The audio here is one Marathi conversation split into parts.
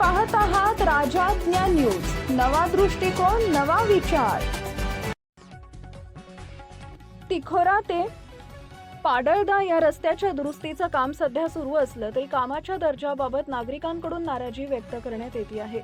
पाहत आहात राजाज्ञा न्यूज. नवा दृष्टिकोन नवा विचार. तिखोरा ते पाडळदा या रस्त्याच्या दुरुस्तीचं काम सध्या सुरू असलं तरी कामाच्या दर्जाबाबत नागरिकांकडून नाराजी व्यक्त करण्यात येते आहे.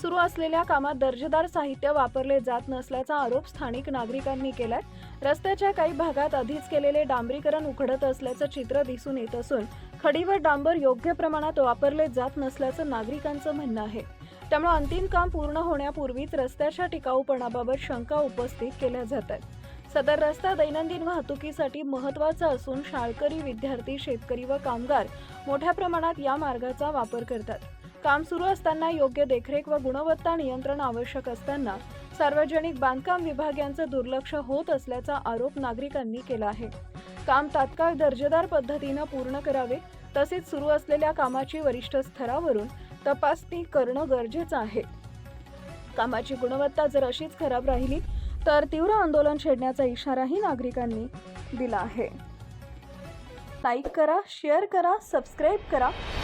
सुरू असलेल्या कामात दर्जेदार साहित्य वापरले जात नसल्याचा आरोप स्थानिक नागरिकांनी केलाय. रस्त्याच्या काही भागात आधीच केलेले डांबरीकरण उखडत असल्याचं चित्र दिसून येत असून खडीवर डांबर योग्य प्रमाणात वापरले जात नसल्याचं नागरिकांचं म्हणणं आहे. त्यामुळे अंतिम काम पूर्ण होण्यापूर्वीच रस्त्याच्या टिकाऊपणाबाबत शंका उपस्थित केल्या जात आहेत. सदर रस्ता दैनंदिन वाहतुकीसाठी महत्त्वाचा असून शाळकरी विद्यार्थी शेतकरी व कामगार मोठ्या प्रमाणात या मार्गाचा वापर करतात. काम सुरू असताना योग्य देखरेख व गुणवत्ता नियंत्रण आवश्यक असताना सार्वजनिक बांधकाम विभाग यांचं दुर्लक्ष होत असल्याचा आरोप नागरिकांनी केला आहे. काम तात्काळ दर्जेदार पद्धतीनं पूर्ण करावे तसेच सुरू असलेल्या कामाची वरिष्ठ स्तरावरून तपासणी करणं गरजेचं आहे. कामाची गुणवत्ता जर अशीच खराब राहिली तर तीव्र आंदोलन छेडण्याचा इशाराही नागरिकांनी दिला आहे. लाईक करा शेअर करा सबस्क्राईब करा.